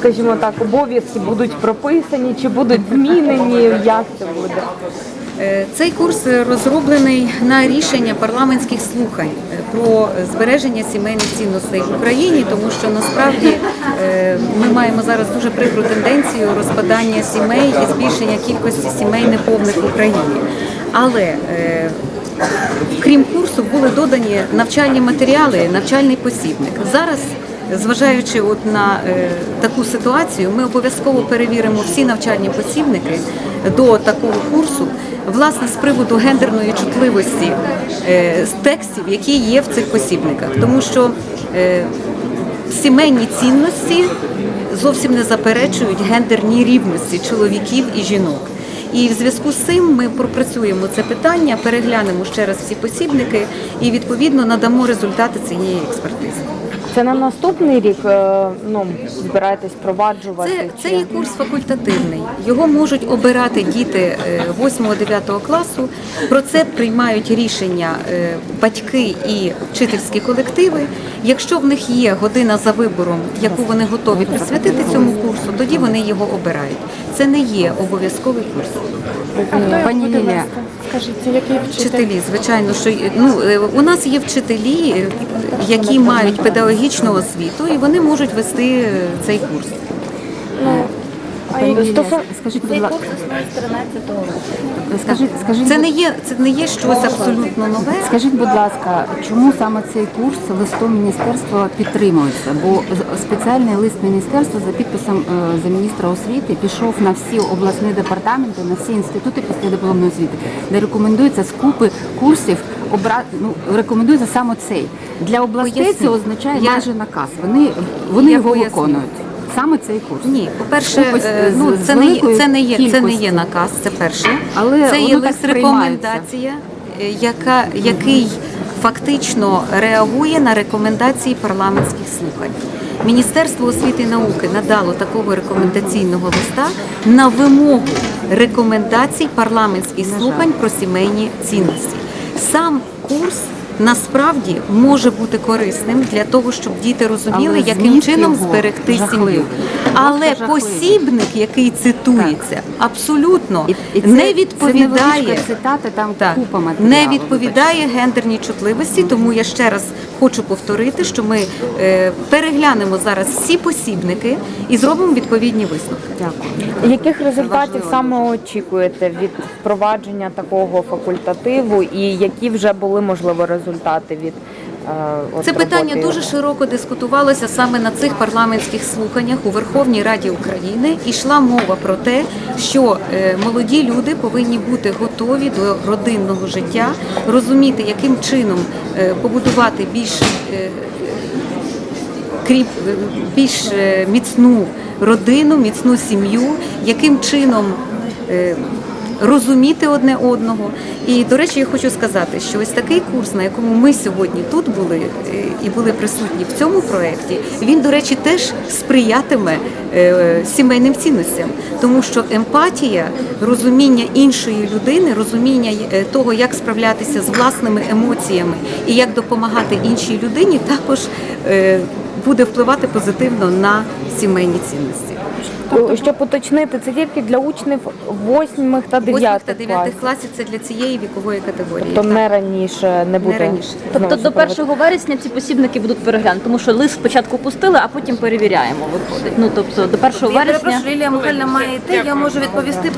скажімо так, обов'язки будуть прописані, чи будуть змінені? Як це буде? Е, Цей курс розроблений на рішення парламентських слухань е, про збереження сімейних цінностей в Україні, тому що насправді е, ми маємо зараз дуже прикру тенденцію розпадання сімей і збільшення кількості сімей неповних в Україні. Але крім курсу були додані навчальні матеріали, навчальний посібник. Зараз Зважаючи от на е, таку ситуацію, ми обов'язково перевіримо всі навчальні посібники до такого курсу, власне, з приводу гендерної чутливості е, текстів, які є в цих посібниках, тому що е, сімейні цінності зовсім не заперечують гендерній рівності чоловіків і жінок. І в зв'язку з цим ми пропрацюємо це питання, переглянемо ще раз всі посібники і відповідно надамо результати цієї експертизи. Це на наступний рік е, ну, збираєтесь впроваджувати? Це, чи- це є курс факультативний. Його можуть обирати діти 8-9 класу. Про це приймають рішення е, батьки і вчительські колективи. Якщо в них є година за вибором, яку вони готові присвятити цьому курсу, тоді вони його обирають. Це не є обов'язковий курс. Пані Лілія, Скажіть, який вчитель? Вчителі, звичайно, що ну е, у нас є вчителі, е, які мають педагогічну освіту, і вони можуть вести цей курс. Пані скажіть, будь ласка, курс існує з 13-го року. скажіть, скажіть, Це не є це не є щось абсолютно нове. Скажіть, будь ласка, чому саме цей курс листом міністерства підтримується? Бо спеціальний лист міністерства за підписом е, за міністра освіти пішов на всі обласні департаменти, на всі інститути післядипломної освіти, де рекомендується з купи курсів обра... ну, рекомендується саме цей. Для областей це означає Я- майже наказ. Вони, вони Я його поясню. виконують. Саме цей курс. Ні, по-перше, Купи, е, ну це не це не є це не є наказ. Це перше. Але це є лист рекомендація, е, яка який фактично реагує на рекомендації парламентських слухань. Міністерство освіти і науки надало такого рекомендаційного листа на вимогу рекомендацій парламентських слухань про сімейні цінності. Сам курс. Насправді може бути корисним для того, щоб діти розуміли, Але яким зміст чином його зберегти жахливий. сім'ю. Але жахливий. посібник, який цитується, абсолютно І- і це- не це відповідає невеличка цитата, там так, купа матеріалу, не відповідає гендерній чутливості. Тому я ще раз хочу повторити, що ми е, переглянемо зараз всі посібники і зробимо відповідні висновки. Дякую. Яких результатів саме очікуєте від впровадження такого факультативу і які вже були можливо результати від е, от Це питання роботи дуже широко дискутувалося саме на цих парламентських слуханнях у Верховній Раді України. Ішла мова про те, що е, молоді люди повинні бути готові до родинного життя, розуміти, яким чином е, побудувати більш кріп більш міцну родину, міцну сім'ю, яким чином розуміти одне одного. І до речі, я хочу сказати, що ось такий курс, на якому ми сьогодні тут були е, і були присутні в цьому проєкті, він, до речі, теж сприятиме е, сімейним цінностям, тому що емпатія, розуміння іншої людини, розуміння е, того, як справлятися з власними емоціями і як допомагати іншій людині, також буде впливати позитивно на сімейні цінності. Щоб уточнити, це тільки для учнів 8 та 9 8 та 9 класів. це для цієї вікової категорії. Тобто Так. не раніше не буде. раніше. Тобто до 1 вересня ці посібники будуть переглянути, тому що лист спочатку пустили, а потім перевіряємо. Виходить. Ну тобто до 1 Я вересня. перепрошую, Лілія Михайлівна має йти. Я можу відповісти по